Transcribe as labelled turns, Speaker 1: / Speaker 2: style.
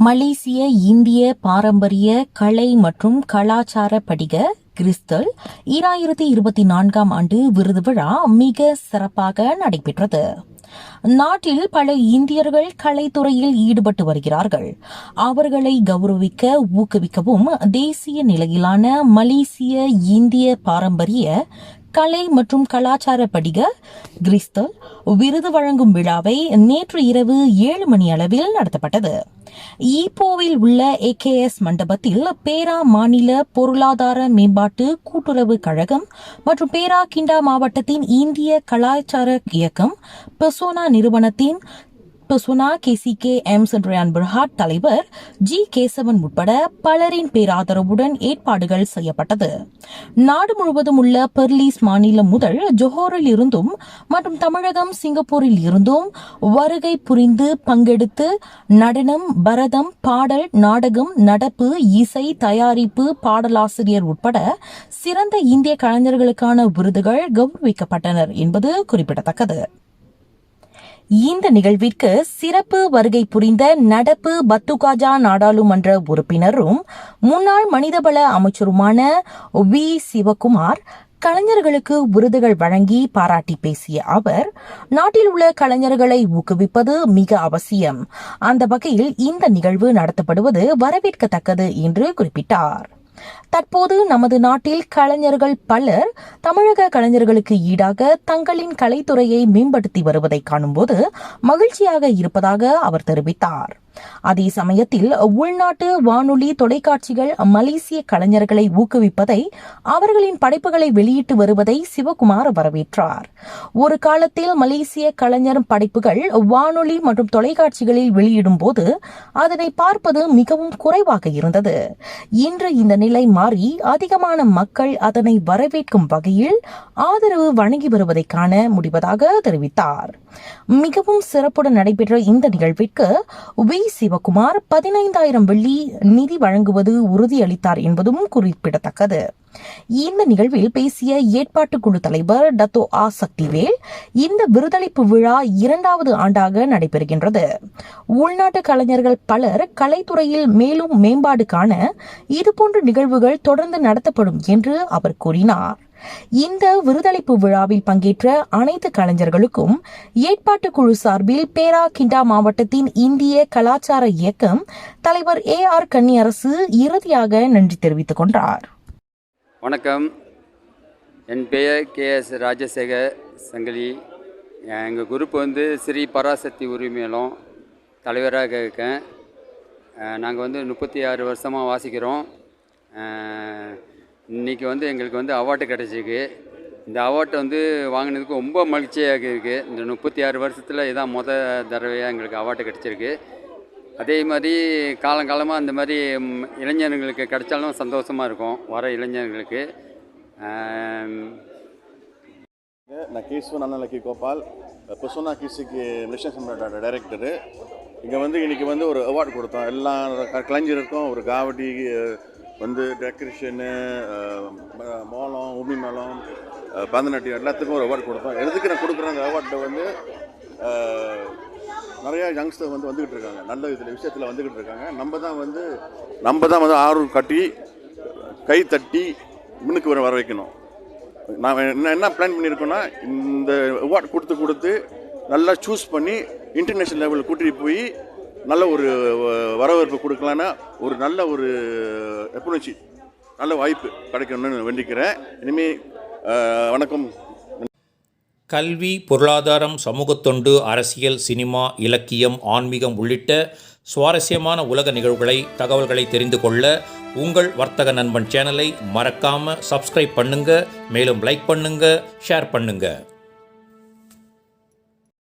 Speaker 1: மலேசிய இந்திய பாரம்பரிய கலை மற்றும் கலாச்சார படிக கிறிஸ்தல் ஈராயிரத்தி இருபத்தி நான்காம் ஆண்டு விருது விழா மிக சிறப்பாக நடைபெற்றது. நாட்டில் பல இந்தியர்கள் கலைத்துறையில் ஈடுபட்டு வருகிறார்கள். அவர்களை கௌரவிக்க ஊக்குவிக்கவும் தேசிய நிலையிலான மலேசிய இந்திய பாரம்பரிய கலை மற்றும் கலாச்சார படிக கிறிஸ்தல் விருது வழங்கும் விழாவை நேற்று இரவு ஏழு மணி அளவில் நடத்தப்பட்டது. ஈப்போவில் உள்ள ஏகேஎஸ் மண்டபத்தில் பேரா மாநில பொருளாதார மேம்பாட்டு கூட்டுறவு கழகம் மற்றும் பேரா கிண்டா மாவட்டத்தின் இந்திய கலாச்சார இயக்கம் பெசோனா நிறுவனத்தின் பெசுனா கேசிகே எம் சென்ட்ரியான் பிரஹாட் தலைவர் ஜி கேசவன் உட்பட பலரின் பேராதரவுடன் ஏற்பாடுகள் செய்யப்பட்டது. நாடு முழுவதும் உள்ள பெர்லீஸ் மாநிலம் முதல் ஜொஹோரில் இருந்தும் மற்றும் தமிழகம் சிங்கப்பூரில் இருந்தும் வருகை புரிந்து பங்கெடுத்து நடனம் பரதம் பாடல் நாடகம் நடப்பு இசை தயாரிப்பு பாடலாசிரியர் உட்பட சிறந்த இந்திய கலைஞர்களுக்கான விருதுகள் கௌரவிக்கப்பட்டனர் என்பது குறிப்பிடத்தக்கது. இந்த நிகழ்விற்கு சிறப்பு வருகை புரிந்த நடப்பு பத்துகாஜா நாடாளுமன்ற உறுப்பினரும் முன்னாள் மனிதவள அமைச்சருமான வி. சிவகுமார் கலைஞர்களுக்கு விருதுகள் வழங்கி பாராட்டி பேசிய அவர் நாட்டில் உள்ள கலைஞர்களை ஊக்குவிப்பது மிக அவசியம். அந்த வகையில் இந்த நிகழ்வு நடத்தப்படுவது வரவேற்கத்தக்கது என்று குறிப்பிட்டார். தற்போது நமது நாட்டில் கலைஞர்கள் பலர் தமிழக கலைஞர்களுக்கு ஈடாக தங்களின் கலைத்துறையை மேம்படுத்தி வருவதை காணும்போது மகிழ்ச்சியாக இருப்பதாக அவர் தெரிவித்தார். அதே சமயத்தில் உள்நாட்டு வானொலி தொலைக்காட்சிகள் மலேசிய கலைஞர்களை ஊக்குவிப்பதை அவர்களின் படைப்புகளை வெளியிட்டு வருவதை சிவகுமார் வரவேற்றார். ஒரு காலத்தில் மலேசிய கலைஞர் படைப்புகள் வானொலி மற்றும் தொலைக்காட்சிகளில் வெளியிடும் போது அதனை பார்ப்பது மிகவும் குறைவாக இருந்தது. இன்று இந்த நிலை மாறி அதிகமான மக்கள் அதனை வரவேற்கும் வகையில் ஆதரவு வழங்கி வருவதை காண முடிவதாக தெரிவித்தார். மிகவும் சிறப்புடன் நடைபெற்ற இந்த நிகழ்விற்கு வி. சிவகுமார் பதினைந்தாயிரம் வெள்ளி நிதி வழங்குவது உறுதியளித்தார் என்பதும் குறிப்பிடத்தக்கது. இந்த நிகழ்வில் பேசிய ஏற்பாட்டு குழு தலைவர் டத்தோ ஆ. சக்திவேல் இந்த விருதளிப்பு விழா இரண்டாவது ஆண்டாக நடைபெறுகின்றது. உள்நாட்டு கலைஞர்கள் பலர் கலைத்துறையில் மேலும் மேம்பாடு காண இதுபோன்ற நிகழ்வுகள் தொடர்ந்து நடத்தப்படும் என்று அவர் கூறினார். இந்த விருதளிப்பு விழாவில் பங்கேற்ற அனைத்து கலைஞர்களுக்கும் ஏற்பாட்டு குழு சார்பில் பேரா கிண்டா மாவட்டத்தின் இந்திய கலாச்சார இயக்கம் தலைவர் ஏ ஆர் கன்னியரசு இறுதியாக நன்றி தெரிவித்துக் கொண்டார்.
Speaker 2: வணக்கம். என் பெயர் கேஎஸ் ராஜசேகர் சங்கிலி. எங்கள் குரூப் வந்து ஸ்ரீ பராசக்தி உரிமையிலும் தலைவராக இருக்கேன். நாங்கள் வந்து முப்பத்தி ஆறு வருஷமாக வாசிக்கிறோம். இன்றைக்கி வந்து எங்களுக்கு வந்து அவார்டு கிடச்சிருக்கு. இந்த அவார்டு வந்து வாங்கினதுக்கு ரொம்ப மகிழ்ச்சியாக இருக்குது இந்த முப்பத்தி ஆறு வருஷத்தில் இதான் முத தடவையாக எங்களுக்கு அவார்டு கிடச்சிருக்கு. அதே மாதிரி காலங்காலமாக அந்த மாதிரி இளைஞர்களுக்கு கிடைச்சாலும் சந்தோஷமாக இருக்கும் வர இளைஞர்களுக்கு.
Speaker 3: நான் கேசு அண்ணலக்கி கோபால். புசோனா கிசிக்கு மிஷன் சம்பளோட டைரக்டரு இங்கே வந்து இன்றைக்கி வந்து ஒரு அவார்டு கொடுத்தோம். எல்லா கலைஞருக்கும் ஒரு காவடி வந்து டெக்கரேஷனு மோளம் உமி மேளம் பந்தநாட்டியம் பரதநாட்டியம் எல்லாத்துக்கும் ஒரு அவார்டு கொடுத்தோம் எதுக்கு நான் கொடுக்குறேன் அந்த அவார்டில் வந்து நிறையா யங்ஸ்டர் வந்து வந்துக்கிட்டு இருக்காங்க. நல்ல இதில் விஷயத்தில் வந்துக்கிட்டு இருக்காங்க. நம்ம தான் வந்து நம்ம தான் வந்து ஆர்வம் கட்டி கை தட்டி முன்னுக்கு வர வர வைக்கணும் நான் என்ன என்ன பிளான் பண்ணியிருக்கோன்னா இந்த அவார்ட் கொடுத்து கொடுத்து நல்லா சூஸ் பண்ணி இன்டர்நேஷ்னல் லெவலில் கூட்டிகிட்டு போய் நல்ல ஒரு வ- வரவேற்பு கொடுக்கலான்னா ஒரு நல்ல ஒரு எப்போனுச்சு நல்ல வாய்ப்பு கிடைக்கணும்னு வேண்டிக்கிறேன். இனிமேல் வணக்கம்.
Speaker 4: கல்வி பொருளாதாரம் சமூகத்தொண்டு அரசியல் சினிமா இலக்கியம் ஆன்மீகம் உள்ளிட்ட சுவாரஸ்யமான உலக நிகழ்வுகளை தகவல்களை தெரிந்து கொள்ள உங்கள் வர்த்தக நண்பன் சேனலை மறக்காமல் சப்ஸ்கிரைப் பண்ணுங்கள் மேலும் லைக் பண்ணுங்கள் ஷேர் பண்ணுங்கள்